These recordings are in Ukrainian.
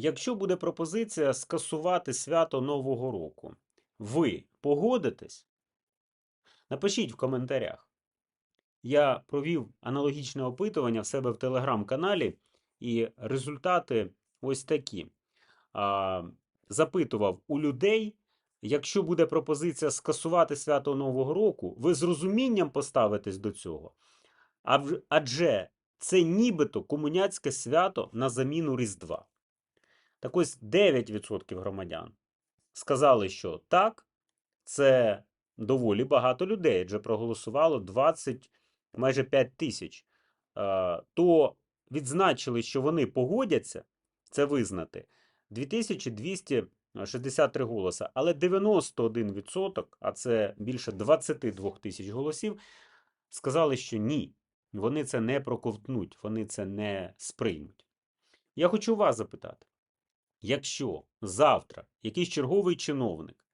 Якщо буде пропозиція скасувати свято Нового року, ви погодитесь? Напишіть в коментарях. Я провів аналогічне опитування в себе в телеграм-каналі, і результати ось такі. А, запитував у людей, якщо буде пропозиція скасувати свято Нового року, ви з розумінням поставитесь до цього. Адже це нібито комуняцьке свято на заміну Різдва. Так ось 9% громадян сказали, що так, це доволі багато людей, адже проголосувало 20, майже 5 тисяч. Е, То відзначили, що вони погодяться це визнати 2263 голоса, але 91%, а це більше 22 тисяч голосів, сказали, що ні, вони це не проковтнуть, вони це не сприймуть. Я хочу вас запитати. Якщо завтра якийсь черговий чиновник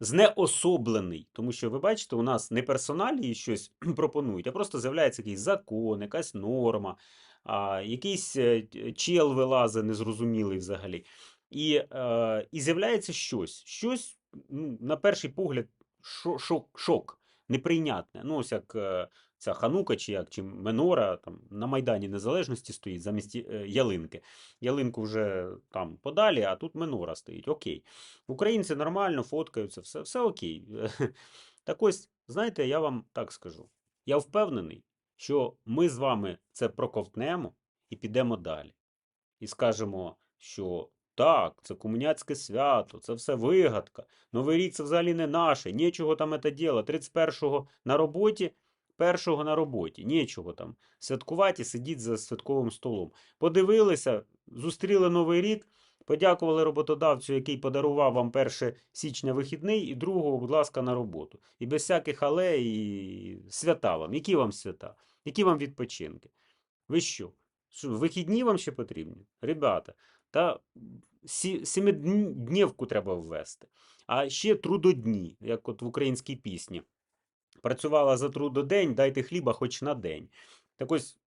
знеособлений, тому що ви бачите, у нас не персоналі щось пропонують, а просто з'являється якийсь закон, якась норма, а, якийсь е, чел вилазить незрозумілий взагалі. І, е, і з'являється щось, щось, ну, на перший погляд, шо- шок, шок, неприйнятне. Ну, ось як е, ця ханука чи як, чи Менора там, на Майдані Незалежності стоїть замість е, ялинки. Ялинку вже там подалі, а тут Менора стоїть. Окей. Українці нормально фоткаються, все, все окей. Так ось, знаєте, я вам так скажу. Я впевнений, що ми з вами це проковтнемо і підемо далі. І скажемо, що так, це комуняцьке свято, це все вигадка. Новий рік це взагалі не наше, нічого там це діло. 31-го на роботі, 1-го на роботі, нічого там. Святкувати, сидіть за святковим столом. Подивилися, зустріли Новий рік, подякували роботодавцю, який подарував вам 1 січня вихідний, і 2-го, будь ласка, на роботу. І без всяких але і свята вам. Які вам свята? Які вам відпочинки? Ви що? Вихідні вам ще потрібні? Ребята, та сі- сімиднівку треба ввести. А ще трудодні, як от в українській пісні. Працювала за трудодень, дайте хліба хоч на день. Так ось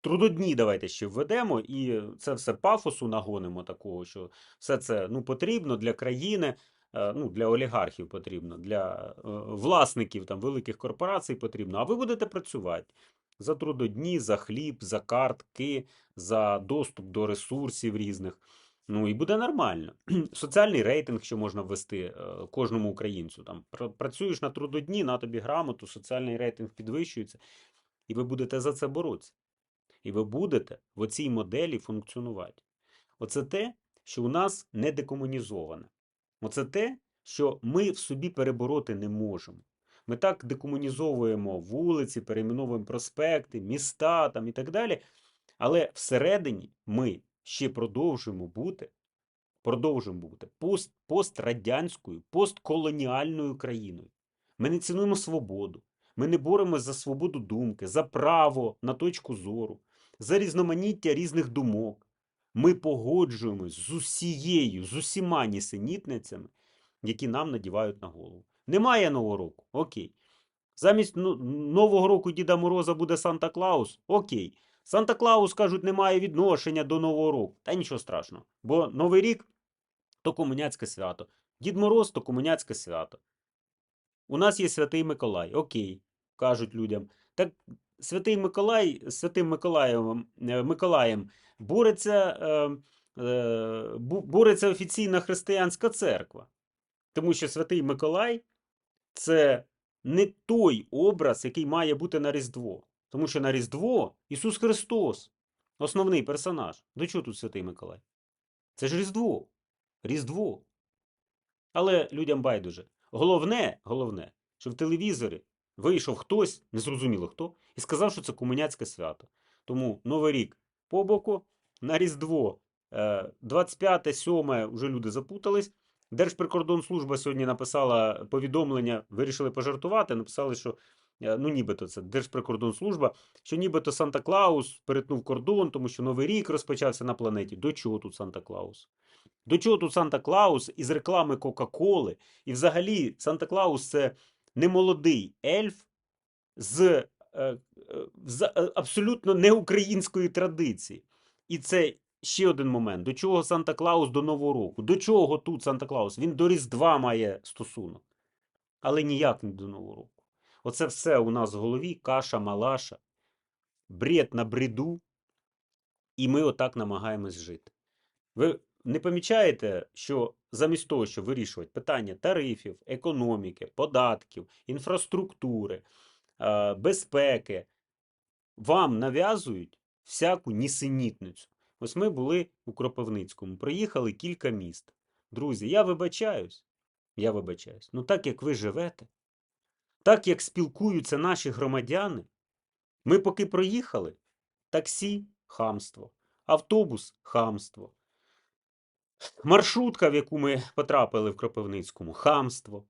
трудодні давайте ще введемо, і це все пафосу нагонимо такого, що все це ну, потрібно для країни, е, ну, для олігархів потрібно, для е, власників там, великих корпорацій потрібно. А ви будете працювати за трудодні, за хліб, за картки, за доступ до ресурсів різних. Ну і буде нормально. Соціальний рейтинг, що можна ввести е, кожному українцю. Там працюєш на трудодні, на тобі грамоту, соціальний рейтинг підвищується, і ви будете за це боротися. І ви будете в оцій моделі функціонувати. Оце те, що у нас не декомунізоване. Оце те, що ми в собі перебороти не можемо. Ми так декомунізовуємо вулиці, перейменовуємо проспекти, міста там і так далі. Але всередині ми ще продовжуємо бути, продовжуємо бути пост, пострадянською, постколоніальною країною. Ми не цінуємо свободу. Ми не боремося за свободу думки, за право на точку зору, за різноманіття різних думок. Ми погоджуємось з усією, з усіма нісенітницями, які нам надівають на голову. Немає нового року. Окей. Замість ну, Нового року Діда Мороза буде Санта Клаус. Окей. Санта Клаус, кажуть, не має відношення до Нового року. Та нічого страшного. Бо Новий рік то комуняцьке свято. Дід Мороз то комуняцьке свято. У нас є Святий Миколай. Окей, кажуть людям. Так Святий Миколай, з Святим Миколаєм, е, Миколаєм бореться, е, е, бореться офіційна християнська церква. Тому що Святий Миколай це не той образ, який має бути на Різдво. Тому що на Різдво Ісус Христос, основний персонаж. До чого тут Святий Миколай? Це ж Різдво. Різдво. Але людям байдуже. Головне, головне, що в телевізорі вийшов хтось, незрозуміло хто, і сказав, що це комуняцьке свято. Тому Новий рік по боку, на Різдво е, 25 7 вже люди запутались. Держприкордонслужба сьогодні написала повідомлення, вирішили пожартувати, написали, що е, ну нібито це Держприкордонслужба, що нібито Санта-Клаус перетнув кордон, тому що Новий рік розпочався на планеті. До чого тут Санта-Клаус? До чого тут Санта-Клаус із реклами Кока-Коли? І взагалі Санта-Клаус це немолодий ельф з, е, е, з е, абсолютно неукраїнської традиції. І це ще один момент. До чого Санта Клаус до Нового року? До чого тут Санта Клаус? Він до Різдва має стосунок. Але ніяк не до Нового року. Оце все у нас в голові каша малаша, бред на бреду, і ми отак намагаємось жити. Ви не помічаєте, що замість того, щоб вирішувати питання тарифів, економіки, податків, інфраструктури, безпеки, вам нав'язують всяку нісенітницю. Ось ми були у Кропивницькому, проїхали кілька міст. Друзі, я вибачаюсь. Я вибачаюсь. Ну так як ви живете, так як спілкуються наші громадяни, ми поки проїхали, таксі хамство, автобус хамство, маршрутка, в яку ми потрапили в Кропивницькому, хамство.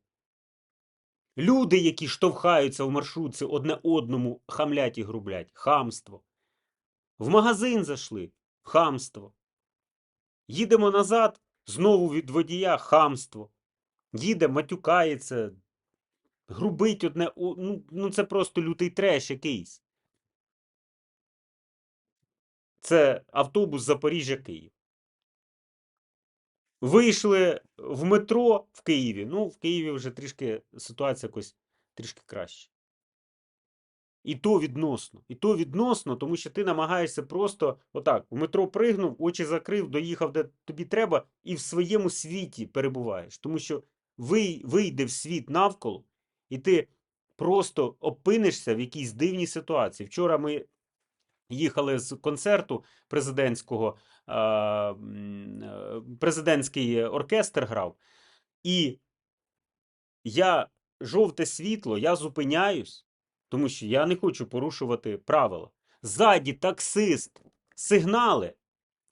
Люди, які штовхаються в маршрутці одне одному, хамлять і грублять, хамство. В магазин зайшли хамство. Їдемо назад, знову від водія хамство. Їде, матюкається, грубить одне. Ну, ну це просто лютий треш якийсь. Це автобус Запоріжжя-Київ. Вийшли в метро в Києві. Ну, в Києві вже трішки ситуація якось трішки краще. І то відносно. І то відносно, тому що ти намагаєшся просто отак, в метро пригнув, очі закрив, доїхав, де тобі треба, і в своєму світі перебуваєш. Тому що вий- вийде в світ навколо, і ти просто опинишся в якійсь дивній ситуації. Вчора ми їхали з концерту президентського, е, президентський оркестр грав, і я жовте світло, я зупиняюсь, тому що я не хочу порушувати правила. Ззаді таксист, сигнали.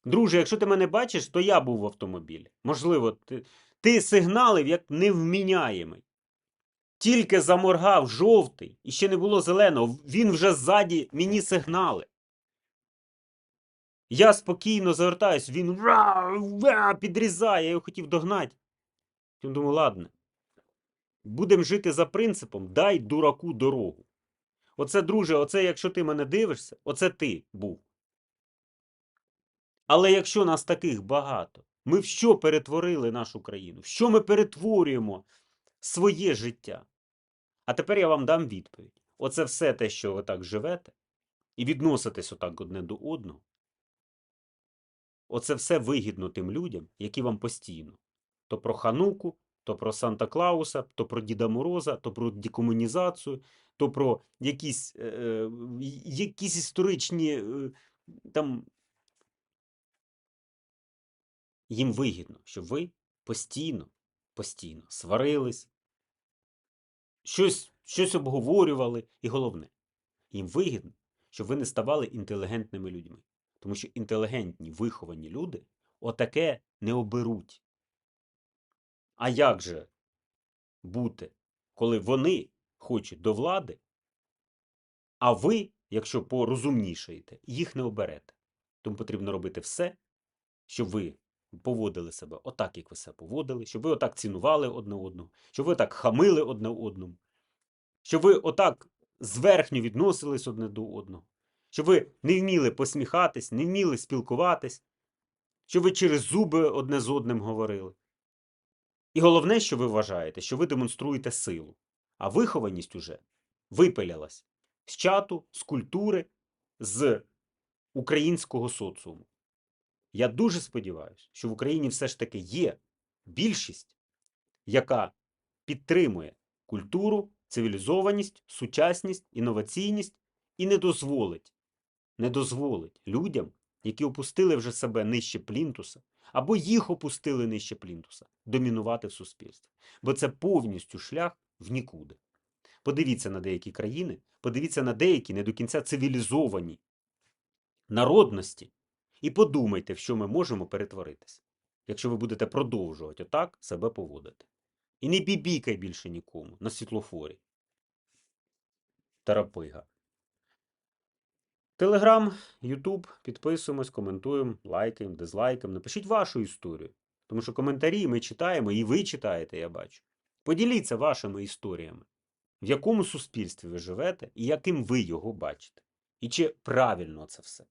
Друже, якщо ти мене бачиш, то я був в автомобілі. Можливо, ти, ти сигналив як невміняємий. Тільки заморгав жовтий, і ще не було зеленого. Він вже ззаді мені сигнали. Я спокійно завертаюсь, він підрізає, я його хотів догнати. Я думаю, ладно. Будемо жити за принципом дай дураку дорогу. Оце, друже, оце якщо ти мене дивишся, оце ти був. Але якщо нас таких багато, ми в що перетворили нашу країну? В що ми перетворюємо своє життя? А тепер я вам дам відповідь. Оце все те, що ви так живете, і відноситесь отак одне до одного. Оце все вигідно тим людям, які вам постійно. То про Хануку, то про Санта Клауса, то про Діда Мороза, то про декомунізацію, то про якісь, е, е, якісь історичні е, там. Їм вигідно, щоб ви постійно, постійно сварились, щось, щось обговорювали, і головне, їм вигідно, щоб ви не ставали інтелігентними людьми. Тому що інтелігентні, виховані люди отаке не оберуть. А як же бути, коли вони хочуть до влади, а ви, якщо порозумнішаєте, їх не оберете. Тому потрібно робити все, щоб ви поводили себе отак, як ви себе поводили, щоб ви отак цінували одне одного, щоб ви так хамили одне одному, щоб ви отак зверхньо відносились одне до одного, щоб ви не вміли посміхатись, не вміли спілкуватись, щоб ви через зуби одне з одним говорили. І головне, що ви вважаєте, що ви демонструєте силу, а вихованість уже випилялась з чату, з культури, з українського соціуму. Я дуже сподіваюся, що в Україні все ж таки є більшість, яка підтримує культуру, цивілізованість, сучасність, інноваційність і не дозволить, не дозволить людям, які опустили вже себе нижче плінтуса, або їх опустили нижче плінтуса, домінувати в суспільстві. Бо це повністю шлях в нікуди. Подивіться на деякі країни, подивіться на деякі не до кінця цивілізовані народності, і подумайте, в що ми можемо перетворитися, якщо ви будете продовжувати отак себе поводити. І не бібікай більше нікому на світлофорі. Тарапига. Телеграм, Ютуб, підписуємось, коментуємо, лайкаємо, дизлайкаємо. Напишіть вашу історію. Тому що коментарі ми читаємо, і ви читаєте, я бачу. Поділіться вашими історіями, в якому суспільстві ви живете і яким ви його бачите. І чи правильно це все.